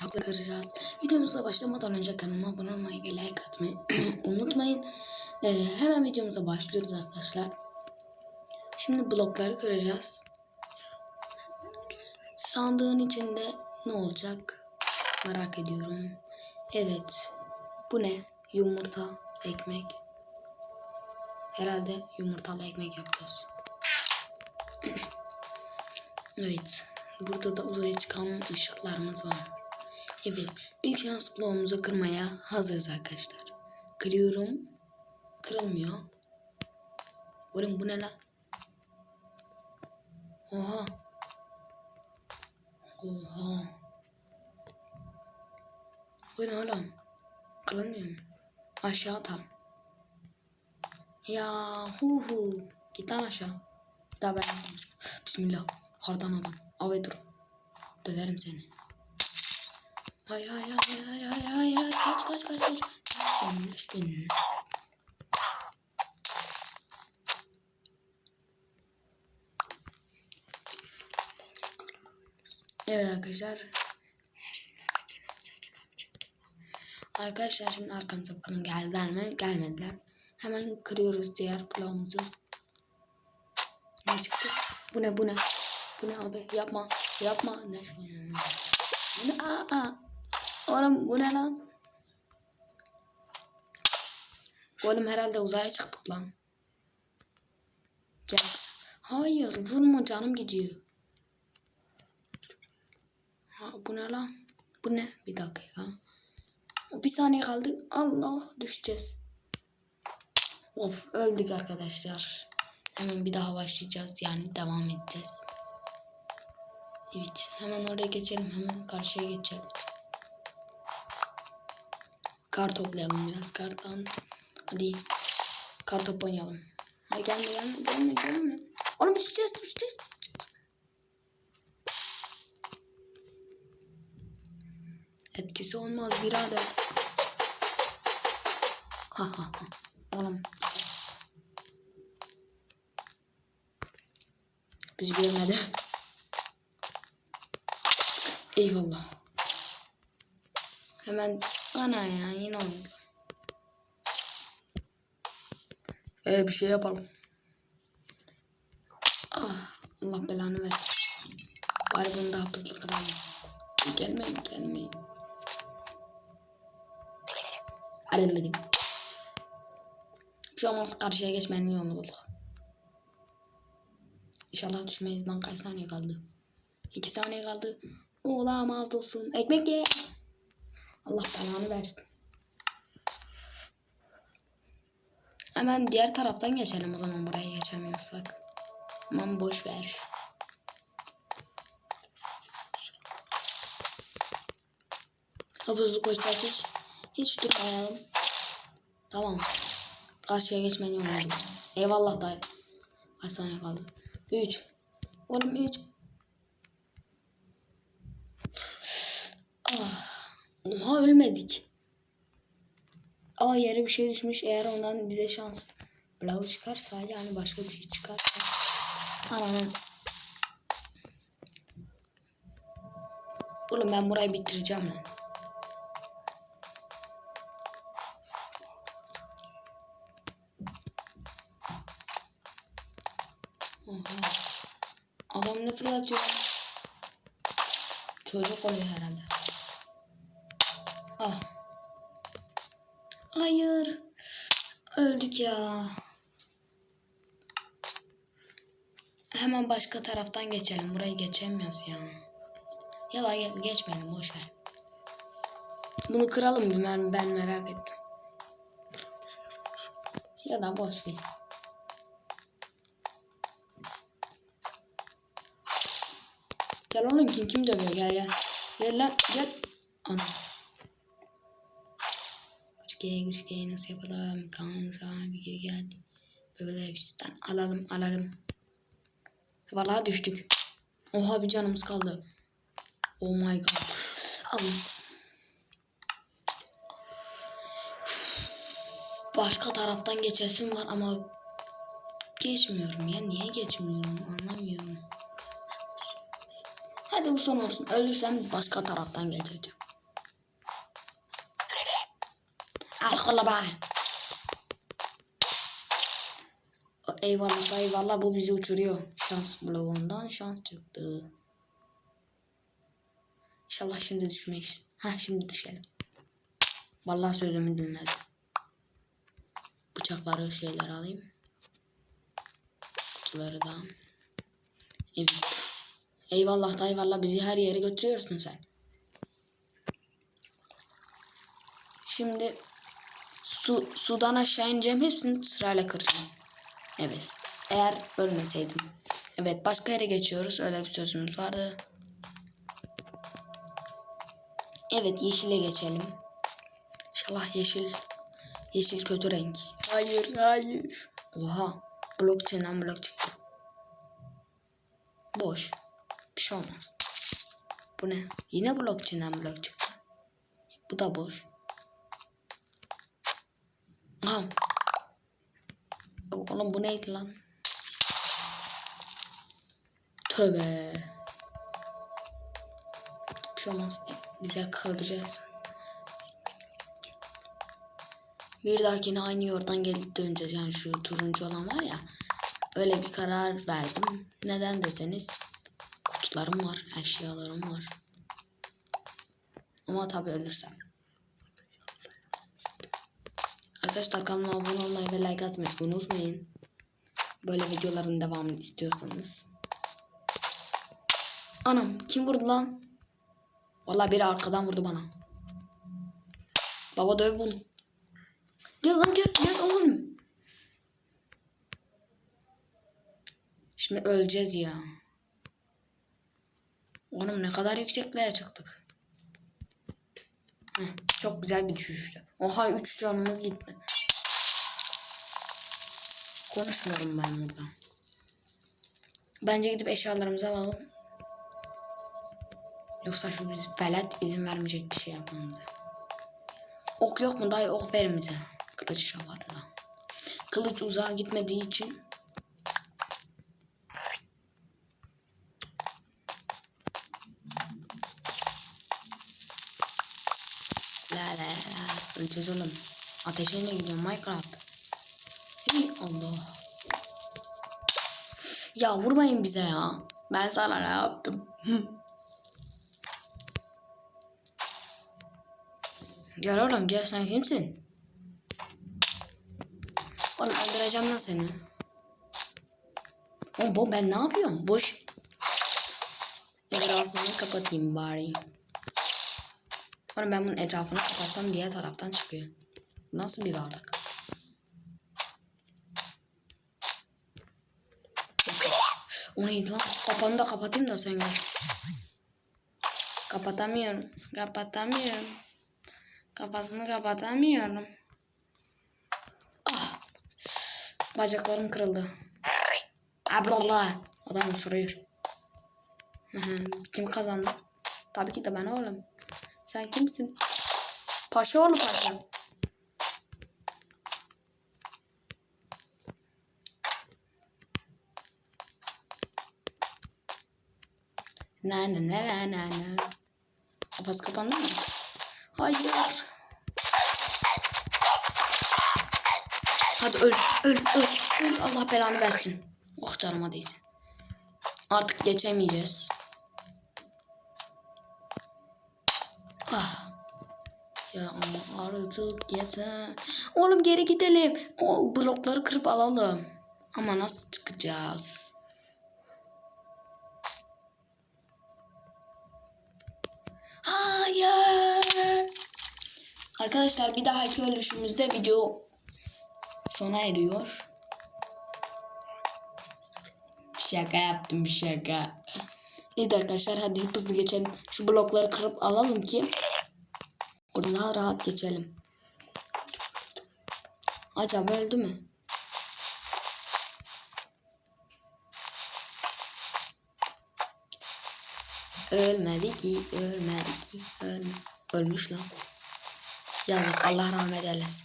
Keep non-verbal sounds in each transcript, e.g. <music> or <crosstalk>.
şapka kıracağız. Videomuza başlamadan önce kanalıma abone olmayı ve like atmayı <clears throat> unutmayın. Ee, hemen videomuza başlıyoruz arkadaşlar. Şimdi blokları kıracağız. Sandığın içinde ne olacak? Merak ediyorum. Evet. Bu ne? Yumurta, ekmek. Herhalde yumurtalı ekmek yapacağız. <clears throat> evet. Burada da uzaya çıkan ışıklarımız var. Evet. ilk şans bloğumuzu kırmaya hazırız arkadaşlar. Kırıyorum. Kırılmıyor. Oğlum bu ne lan? Oha. Oha. Bu ne oğlum? Kırılmıyor mu? Aşağı atalım. Ya hu hu. Git lan aşağı. Daha ben Bismillah. Kardan adam. Ave dur. Döverim seni. Hayır hayır hayır hayır hayır hayır hayır. Kaç kaç kaç kaç. Aşkın aşkın. Evet arkadaşlar. Arkadaşlar şimdi arkamıza bakalım geldiler mi? Gelmediler. Hemen kırıyoruz diğer bloğumuzu. Ne çıktı? Bu ne bu ne? Bu ne abi? Yapma. Yapma. Ne? Aa, aa. Oğlum bu ne lan? Oğlum herhalde uzaya çıktık lan. Gel. Hayır vurma canım gidiyor. Ha, bu ne lan? Bu ne? Bir dakika. Bir saniye kaldı. Allah düşeceğiz. Of öldük arkadaşlar. Hemen bir daha başlayacağız. Yani devam edeceğiz. Evet hemen oraya geçelim. Hemen karşıya geçelim. Kar toplayalım biraz kardan. Hadi kar top oynayalım. Hay gelme gelme gelme gelme. Oğlum düşeceğiz düşeceğiz düşeceğiz. Etkisi olmaz birader. Ha ha ha. Oğlum Bizi görmedi. Eyvallah. Hemen ana ya yine oldu. Ee bir şey yapalım. Ah Allah belanı versin. Bari bunu daha hızlı kıralım. Gelmeyin gelmeyin. Dedim. Bir şey olmaz karşıya geçmenin yolunu bulduk. İnşallah düşmeyiz lan kaç saniye kaldı. İki saniye kaldı. Olamaz dostum. Ekmek ye. Allah belanı versin. Hemen diğer taraftan geçelim o zaman buraya geçemiyorsak. Aman boş ver. Hızlı koşacağız hiç. Hiç durmayalım. Tamam. Karşıya yolu oldu. Eyvallah dayı. Kaç saniye kaldı? 3. Oğlum 3. Ah. Oha ölmedik. Aa yere bir şey düşmüş. Eğer ondan bize şans blau çıkarsa yani başka bir şey çıkarsa. Ananın. Oğlum ben burayı bitireceğim lan. Oha. Adam ne fırlatıyor? Çocuk oluyor herhalde. Hayır. Öldük ya. Hemen başka taraftan geçelim. Burayı geçemiyoruz ya. Ya da ge- geçmeyelim boş ver. Bunu kıralım bir ben, ben merak ettim. Ya da boş ver. Gel oğlum kim kim dövüyor gel gel. Gel lan gel. Ana. Küçük E küçük E nasıl yapalım? Kanun sahibi geri geldi. Bebeler bizden alalım alalım. Vallahi düştük. Oha bir canımız kaldı. Oh my god. Alın. Başka taraftan geçesim var ama geçmiyorum ya. Niye geçmiyorum anlamıyorum. Hadi bu son olsun. Ölürsem başka taraftan geçeceğim. Akıllı be. Eyvallah eyvallah bu bizi uçuruyor. Şans bloğundan şans çıktı. İnşallah şimdi düşmeyiz. Ha şimdi düşelim. Vallahi sözümü dinledim. Bıçakları şeyler alayım. Kutuları da. Evet. Eyvallah da eyvallah bizi her yere götürüyorsun sen. Şimdi su, sudan aşağı ineceğim hepsini sırayla kıracağım. Evet. Eğer ölmeseydim. Evet başka yere geçiyoruz. Öyle bir sözümüz vardı. Evet yeşile geçelim. İnşallah yeşil. Yeşil kötü renk. Hayır hayır. Oha. Blok içinden blok çıktı. Boş. Bir şey olmaz. Bu ne? Yine blok içinden blok çıktı. Bu da boş. Aha. Oğlum bu neydi lan? Tövbe. Bir şey olmaz. Bize kalacağız. Bir dahakine aynı yoldan gelip döneceğiz. Yani şu turuncu olan var ya. Öyle bir karar verdim. Neden deseniz kutularım var, eşyalarım var. Ama tabii ölürsem. Arkadaşlar kanalıma abone olmayı ve like atmayı unutmayın. Böyle videoların devamını istiyorsanız. Anam kim vurdu lan? Vallahi biri arkadan vurdu bana. Baba döv bunu. Gel lan gel gel oğlum. Şimdi öleceğiz ya. Oğlum ne kadar yüksekliğe çıktık. Heh, çok güzel bir düşüştü. Oha 3 canımız gitti. Konuşmuyorum ben burada. Bence gidip eşyalarımızı alalım. Yoksa şu biz velet izin vermeyecek bir şey yapmamıza. Ok yok mu dayı ok verin bize. Kılıç var da. Kılıç uzağa gitmediği için La la la. Öleceğiz oğlum. Ateşe ne gidiyor Minecraft? Hey Allah. Ya vurmayın bize ya. Ben sana ne yaptım? <laughs> gel oğlum gel sen kimsin? Oğlum öldüreceğim lan seni. Oğlum ben ne yapıyorum? Boş. Etrafını kapatayım bari. Oğlum ben bunun etrafını kapatsam diğer taraftan çıkıyor. Nasıl bir varlık? O neydi lan? Kafanı da kapatayım da sen gör. Kapatamıyorum. Kapatamıyorum. Kafasını kapatamıyorum. Ah. Bacaklarım kırıldı. Ablallah. Adam soruyor. Kim kazandı? Tabii ki de ben oğlum. Sen kimsin? Paşa oğlu paşa. Na na na na na na. Kafası kapandı mı? Hayır. Hadi öl, öl, öl, öl. Allah belanı versin. Oh canıma değsin. Artık geçemeyeceğiz. Artık yeter. Oğlum geri gidelim. O blokları kırıp alalım. Ama nasıl çıkacağız? Hayır. Arkadaşlar bir dahaki ölüşümüzde video sona eriyor. Şaka yaptım şaka. Evet arkadaşlar hadi hızlı geçelim. Şu blokları kırıp alalım ki oradan rahat geçelim. Acaba öldü mü? Ölmedi ki, ölmedi ki, ölme. Ölmüş lan. Yazık Allah rahmet eylesin.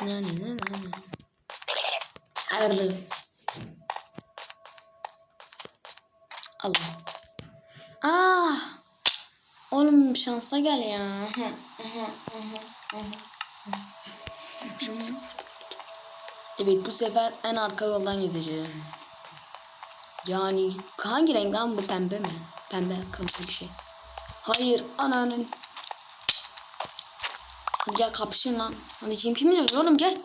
Na na na na na. Ayrıldım. Allah. Ah. Oğlum şansa gel ya. Evet bu sefer en arka yoldan gideceğim. Yani hangi renk lan bu pembe mi? Pembe kırmızı bir şey. Hayır ananın. Hadi gel kapışın lan. Hadi kim kim oğlum gel.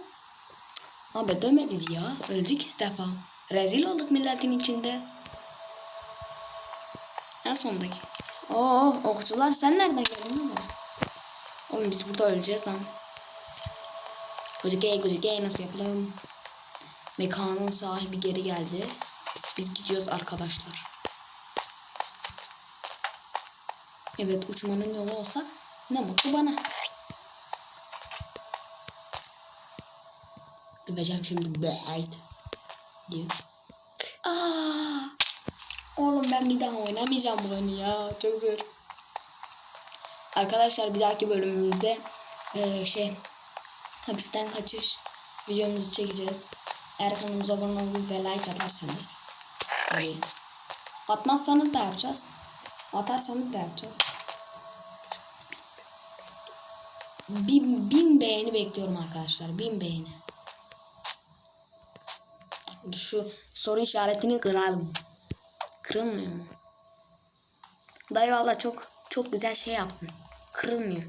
Abi dövme bizi ya. Öldük iki defa. Rezil olduk milletin içinde. En sondaki. Oo okçular sen nereden geldin oğlum? Oğlum biz burada öleceğiz lan. Gıcık gay nasıl yapalım? Mekanın sahibi geri geldi. Biz gidiyoruz arkadaşlar. Evet uçmanın yolu olsa ne mutlu bana. Döveceğim şimdi. Bert. Diyor. Aa! Oğlum ben bir daha oynamayacağım bu oyunu ya. Çok zor. Arkadaşlar bir dahaki bölümümüzde eee, şey hapisten kaçış videomuzu çekeceğiz. Eğer kanalımıza abone olup ve like atarsanız. Tabii. Atmazsanız da yapacağız. Atarsanız da yapacağız. Bin, bin beğeni bekliyorum arkadaşlar. Bin beğeni. Şu soru işaretini kıralım. Kırılmıyor mu? Dayı valla çok çok güzel şey yaptın. Kırılmıyor.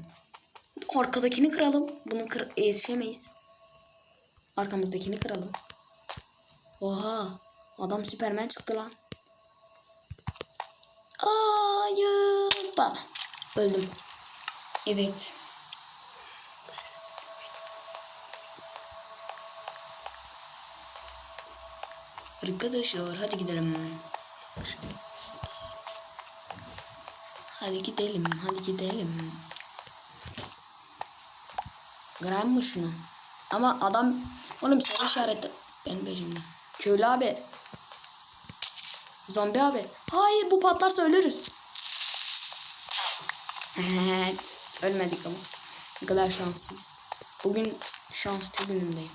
Arkadakini kıralım. Bunu kır yetişemeyiz. Arkamızdakini kıralım. Oha. Adam Süpermen çıktı lan. Hayır. Bak. Öldüm. Evet. Arkadaşlar hadi gidelim. Hadi gidelim, hadi gidelim. Gram mı şunu? Ama adam oğlum sarı işareti benim peşimde. Köylü abi. Zombi abi. Hayır bu patlarsa ölürüz. Evet. Ölmedik ama. Ne kadar şanslıyız. Bugün şanslı günümdeyim.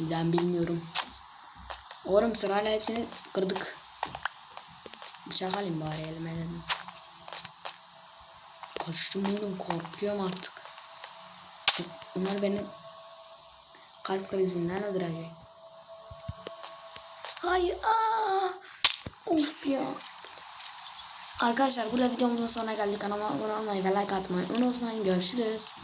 Neden bilmiyorum. Oğlum sırayla hepsini kırdık. Bıçak alayım bari elime dedim. Kaçtım oğlum korkuyorum artık. Bunlar beni kalp krizinden öldürecek. Hayır. Aa! Of ya. Arkadaşlar burada videomuzun sonuna geldik. Kanalıma abone olmayı ve like atmayı unutmayın. Görüşürüz.